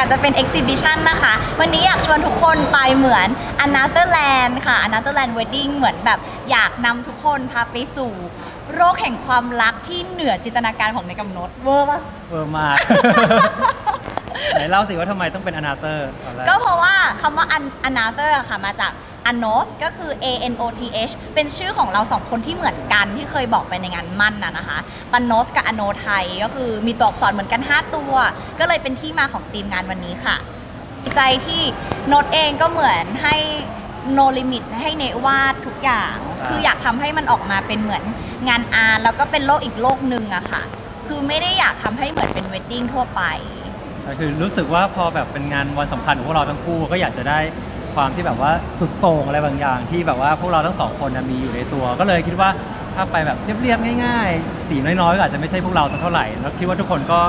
กับจะเป็น exhibition นะคะ วันนี้อยากชวนทุกคนไปเหมือน Another Land ค่ะ Another Land Wedding เหมือนแบบอยากนำทุกคนพาไปสู่โรคแห่งความรักที่เหนือจินตนาการของในกำหนดเวอร์ปะเออมาก ไหนเล่าสิว่าทำไมต้องเป็นอนาเตอร์ตอนแรกก็เพราะว่าคำว่า an- another อะค่ะมาจาก anos ก็คือ a n o t h เป็นชื่อของเราสองคนที่เหมือนกันที่เคยบอกไปในงานมั่นนะนะคะปันโนสกับอโนไทยก็คือมีตัวอักษรเหมือนกัน 5 ตัว ก็เลยเป็นที่มาของทีมงานวันนี้ค่ะดีใจที่โนตเองก็เหมือนให้ no limit ให้เนวาดทุกอย่าง คืออยากทำให้มันออกมาเป็นเหมือนงานอาร์ตแล้วก็เป็นโลกอีกโลกหนึ่งอะค่ะ คือไม่ได้อยากทำให้เหมือนเป็นเวดดิ้งทั่วไป คือรู้สึกว่าพอแบบเป็นงานวันสำคัญของพวกเราทั้งคู่ก็อยากจะได้ ความที่แบบว่าสุดโต่งอะไรบางอย่าง ที่แบบว่าพวกเราทั้งสองคนน่ะมีอยู่ในตัว ก็เลยคิดว่าถ้าไปแบบเรียบๆง่าย ๆ สีน้อยๆก็อาจจะไม่ใช่พวกเราสักเท่าไหร่แล้วคิดว่าทุกคนก็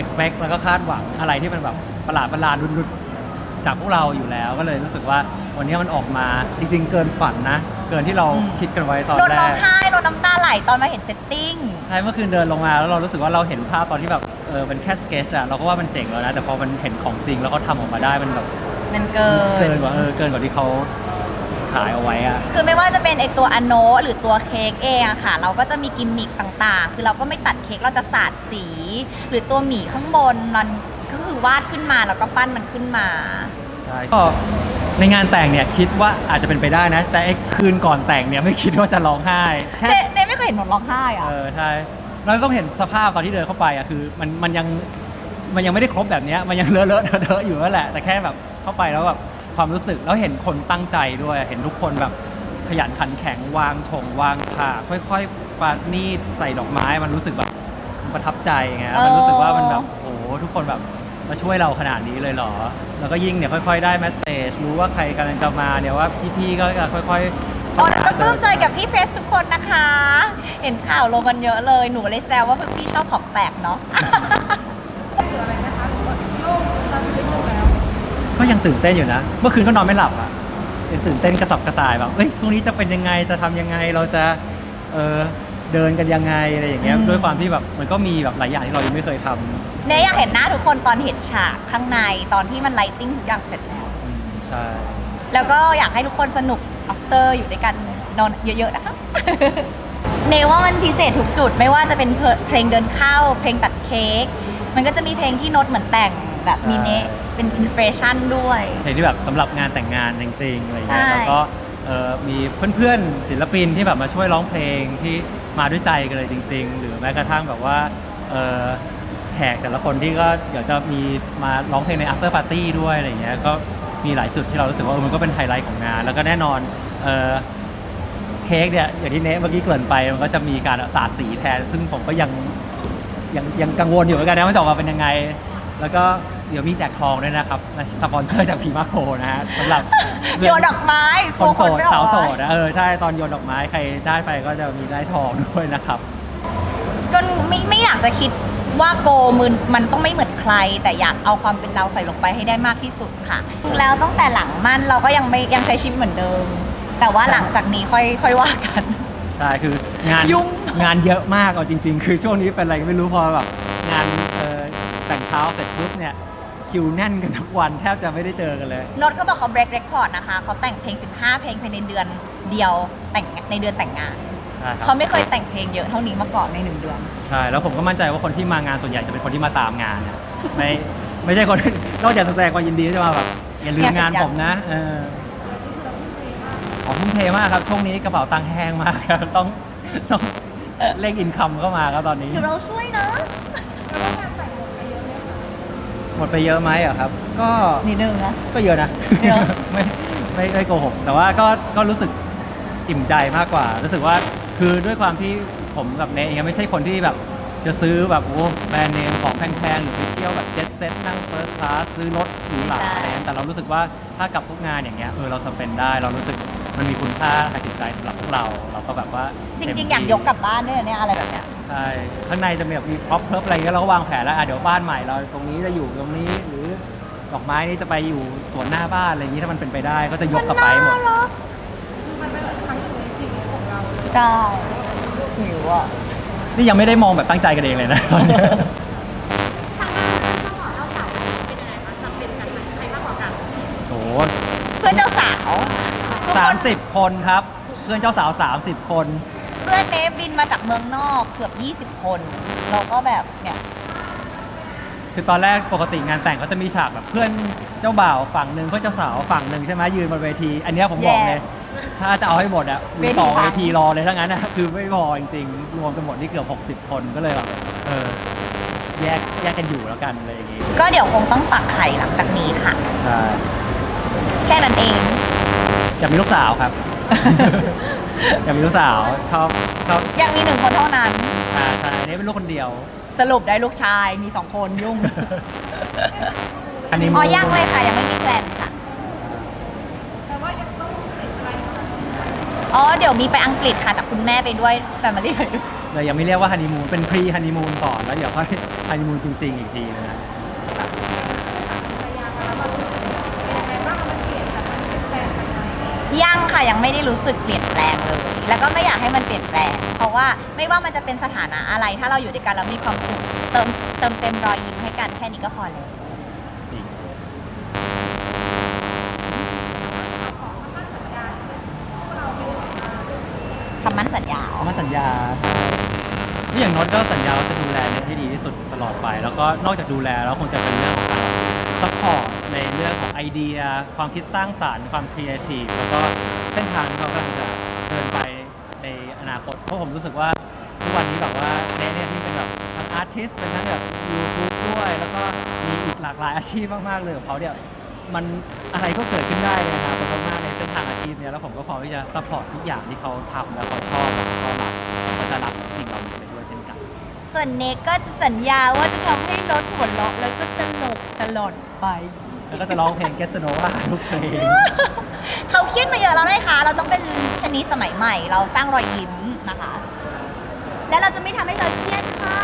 expect แล้วก็คาดหวังอะไรที่มันแบบประหลาดประหลาดๆดุดๆจากพวกเราอยู่แล้ว ก็เลยรู้สึกว่าวันนี้มันออกมาจริง ๆ เกินฝันนะ เกินที่เราคิดกันไว้ตอนโดนแรร้องก ไห้โดนน้ำตาไหลตอนมาเห็นเซตติ้ง ใช่เมื่อคืนเดินลงมาแล้วเรารู้สึกว่าเราเห็นภาพตอนที่แบบเออเป็นแค่สเกจอะเราก็ว่ามันเจ๋งแล้วนะ แต่พอมันเห็นของจริงแล้วเขาทำออกมาได้มันแบบ มันเกิเกินน กว่าเออเกินกว่าที่เขาขายเอาไว้อะคือไม่ว่าจะเป็นไอตัวอโนหรือตัวเค้กเองอะค่ะ เราก็จะมีกิมมิคต่างๆ คือเราก็ไม่ตัดเค้กเราจะสาดสี หรือตัวหมีข้างบนมันก็คือวาดขึ้นมาแล้วก็ปั้นมันขึ้นมา ใช่ก็ในงานแต่งเนี่ยคิดว่าอาจจะเป็นไปได้นะ แต่ไอ้คืนก่อนแต่งเนี่ยไม่คิดว่าจะร้องไห้แค่เนเนไม่เคยเห็นหนนร้องไห้อะเออใช่เราต้องเห็นสภาพตอนที่เดินเข้าไปอะคือมันมันยังมันยังไม่ได้ครบแบบเนี้ยมันยังเลอะเลอะเทอะเทอะอยู่นั่นแหละแต่แค่แบบ เข้าไปแล้วแบบความรู้สึกแล้วเห็นคนตั้งใจด้วย เห็นทุกคนแบบขยันขันแข็งวางถงวางถาค่อยๆปานีดใส่ดอกไม้มันรู้สึกแบบประทับใจไงมันรู้สึกว่ามันแบบโอ้ทุกคนแบบมาช่วยเราขนาดนี้เลยเหรอ แล้วก็ยิ่งเนี่ยค่อย ๆ ได้แมสเซจรู้ว่าใครกำลังจะมาเนี่ยว่าพี่ๆก็จะค่อยๆโอ้แล้วก็ปลื้มใจกับพี่เพรสทุกคนนะคะ เห็นข่าวลงกันเยอะเลย หนูเลยแซวว่าพี่ชอบของแปลกเนาะ ก็ยังตื่นเต้นอยู่นะ เมื่อคืนก็นอนไม่หลับอะยังตื่นเต้นกระสับกระส่ายแบบเอ้ยพรุ่งนี้จะเป็นยังไงจะทำยังไงเราจะเออเดินกันยังไงอะไรอย่างเงี้ยอืม ด้วยความที่แบบมันก็มีแบบหลายอย่างที่เรายังไม่เคยทำเนี่ยอยากเห็นหน้าทุกคนตอนเห็นฉากข้างในตอนที่มันไลติ้งทุกอย่างเสร็จแล้ว อืมใช่แล้วก็อยากให้ทุกคนสนุก after อยู่ด้วยกันนอนเยอะๆนะคะ เนว่ามันพิเศษทุกจุดไม่ว่าจะเป็นเพลงเดินเข้า เพลงตัดเค้กมันก็จะมีเพลงที่โน้ตเหมือนแต่ง แบบมีเนะเป็นอินสปิเรชันด้วย เพลงที่แบบสำหรับงานแต่งงานจริงๆอะไรเงี้ยใช่ แล้วก็เออมีเพื่อนๆศิลปินที่แบบมาช่วยร้องเพลงที่มาด้วยใจกันเลยจริง ๆ หรือแม้กระทั่งแบบว่าเออแขกแต่ละคนที่ก็เดี๋ยวจะมีมาร้องเพลงใน after party ด้วยอะไรเงี้ยก็มีหลายจุดที่เรารู้สึกว่าเออมันก็เป็นไฮไลท์ของงาน แล้วก็แน่นอนเออเค้กเนี่ยอย่างที่เนะเมื่อกี้เกริ่นไปมันก็จะมีการสาดสีแทน ซึ่งผมก็ยัง ยังยังกังวลอยู่เหมือนกันนะว่าจะออกมาเป็นยังไง แล้วก็ เดี๋ยวมีแจกทองด้วยนะครับสปอนเซอร์จากพีมาโคนะฮะสำหรับโยนดอกไม้คนโสดไม่ออก สาวโสดอะเออใช่ตอนโยนดอกไม้ใครได้ไปก็จะมีได้ทองด้วยนะครับ ก็ไม่ไม่อยากจะคิดว่าโกมืนมันต้องไม่เหมือนใคร แต่อยากเอาความเป็นเราใส่ลงไปให้ได้มากที่สุดค่ะ แล้วตั้งแต่หลังมั่นเราก็ยังไม่ยังใช้ชีวิตเหมือนเดิม แต่ว่าหลังจากนี้ค่อยค่อยว่ากัน ใช่คืองานยุ่ง งานเยอะมากเอาจริง ๆ คือช่วงนี้เป็นอะไรก็ไม่รู้พอแบบงานเออแต่งเช้าเสร็จปุ๊บเนี่ย คิวแน่นกันทุกวันแทบจะไม่ได้เจอกันเลยโนตเขาบอกเขา break record นะคะ เขาแต่งเพลง 15 เพลงภายในเดือนเดียวแต่งในเดือนแต่งงาน ใช่คเขารับไม่เคยแต่งเพลงเยอะเท่านี้มาก่อนในหนึ่งเดือน ใช่แล้วผมก็มั่นใจว่าคนที่มางานส่วนใหญ่จะเป็นคนที่มาตามงานนะไม่ไม่ใช่คนนอกจากแสดงความยินดีจะมาแบบอย่าลืมงานผมนะเออขอทุ่มเทมากครับ ช่วงนี้กระเป๋าตังค์แห้งมากครับต้องต้องเร่งอินคัมเข้ามาครับตอนนี้ เดี๋ยวเราช่วยนะ หมดไปเยอะไหมอะครับ ก็นิดนึงนะ ก็เยอะนะเยอะ ไม่ไม่ไม่โกหกแต่ว่าก็ก็รู้สึกอิ่มใจมากกว่า รู้สึกว่าคือด้วยความที่ผมกับเนยเองไม่ใช่คนที่แบบจะซื้อแบบโอ้แบรนด์เนมของแพงๆหรือไปเที่ยวแบบเจ็ตเซ็ตนั่งเฟิร์สคลาสซื้อรถหรูหราอะไรอย่างเงี้ยแต่เรารู้สึกว่าถ้ากับพวกงานอย่างเงี้ยเออเราสเปนได้เรารู้สึกมันมีคุณค่าทางจิตใจสำหรับพวกเรา เราก็แบบว่าจเต็มริงๆที่อยากยกกลับบ้านด้วยเนี่ยอะไรแบบเนี้ย ใช่ข้างในจะมีแบบมีพร็อพเพิบอะไรเงี้ยเราก็วางแผนแล้วอะเดี๋ยวบ้านใหม่เราตรงนี้จะอยู่ตรงนี้หรือดอกไม้นี่จะไปอยู่สวนหน้าบ้านอะไรอย่างงี้ถ้ามันเป็นไปได้ก็จะยกกลับไปหมดใช่หิวอะ นี่ยังไม่ได้มองแบบตั้งใจกันเองเลยนะ ตอนเนี้ยเพื่อนเจ้าสาวทุกคน30คนครับ เพื่อนเจ้าสาว30คน เพื่อนเนฟบินมาจากเมืองนอกเกือบ 20 คน เราก็แบบเนี่ยคือตอนแรกปกติงานแต่งเขาจะมีฉากแบบเพื่อนเจ้าบ่าวฝั่งหนึ่งเพื่อนเจ้าสาวฝั่งหนึ่งใช่ไหมยืนบนเวที อันเนี้ยผมบอกเลย ถ้าจะเอาให้หมดอะมีต่อเวทีรอเลยถ้างั้นนะคือไม่พอจริงๆรวมกันหมดนี่เกือบ60 คนก็เลยแบบเออแยกแยกกันอยู่แล้วกันอะไรอย่างงี้ก็เดี๋ยวคงต้องฝักไข่หลังจากนี้ค่ะ ใช่แค่นั้นเองอยากมีลูกสาวครับ อยากมีลูกสาวชอบชอบยังมีหนึ่งคนเท่านั้น อ่าใช่อันนี้เป็นลูกคนเดียว สรุปได้ลูกชายมีสองคนยุ่ง อันนี้อ๋อยังเลยค่ะยังไม่มีแพลนค่ะอ๋อเดี๋ยวมีไปอังกฤษค่ะแต่คุณแม่ไปด้วยแฟมิลี่ไปด้วยเรายังไม่เรียกว่าฮันนีมูนเป็นพรีฮันนีมูนก่อนแล้วเดี๋ยวค่อยฮันนีมูนจริงๆอีกทีนะ ยังค่ะยังไม่ได้รู้สึกเปลี่ยนแปลงเลย แล้วก็ไม่อยากให้มันเปลี่ยนแปลง เพราะว่าไม่ว่ามันจะเป็นสถานะอะไร ถ้าเราอยู่ด้วยกันแล้วมีความสุขเติมเติมเต็มรอยยิ้มให้กันแค่นี้ก็พอแล้วจริงคำมั่นสัญญาเอามาสัญญาที่อย่างโน้ตก็สัญญาว่าจะดูแลเนทให้ดีที่สุดตลอดไป แล้วก็นอกจากดูแลแล้วคงจะเป็นเรื่องของการซัพพอร์ต ในเรื่องของไอเดีย ความคิดสร้างสารรค์ความครีเอทีฟแล้วก็เส้นทางที่เขากำลังจะเดินไปในอนาคตเพราะผมรู้สึกว่าทุกวันนี้แบบว่าเนเนี่ยที่เป็นแบบทั้งอาร์ติสเป็นทั้งแบบยูทูบด้วย แล้วก็มีอีกหลากหลายอาชีพมากๆเลยของเขาเนี่ยมันอะไรก็เกิดขึ้นได้ในอนาคตมากในเส้นทางอาชีพเนี้ยแล้วผมก็พร้อมที่จะซัพพอร์ตทุกอย่างที่เขาทำแล้วเขาชอบแล้วเขารักก็จะรับสิ่งเหล่านี้ไปด้วยเช่นกัน ส่วนเนกก็จะสัญญาว่าจะทำให้รถหัวเราะแล้วก็ตลกตลอดไป แล้วก็จะร้องเพลงแกสโนว่าทุกเพลงเขาเครียดมาเยอะแล้วนะคะ เราต้องเป็นชนีสมัยใหม่ เราสร้างรอยยิ้มนะคะ และเราจะไม่ทำให้เธอเครียดค่ะ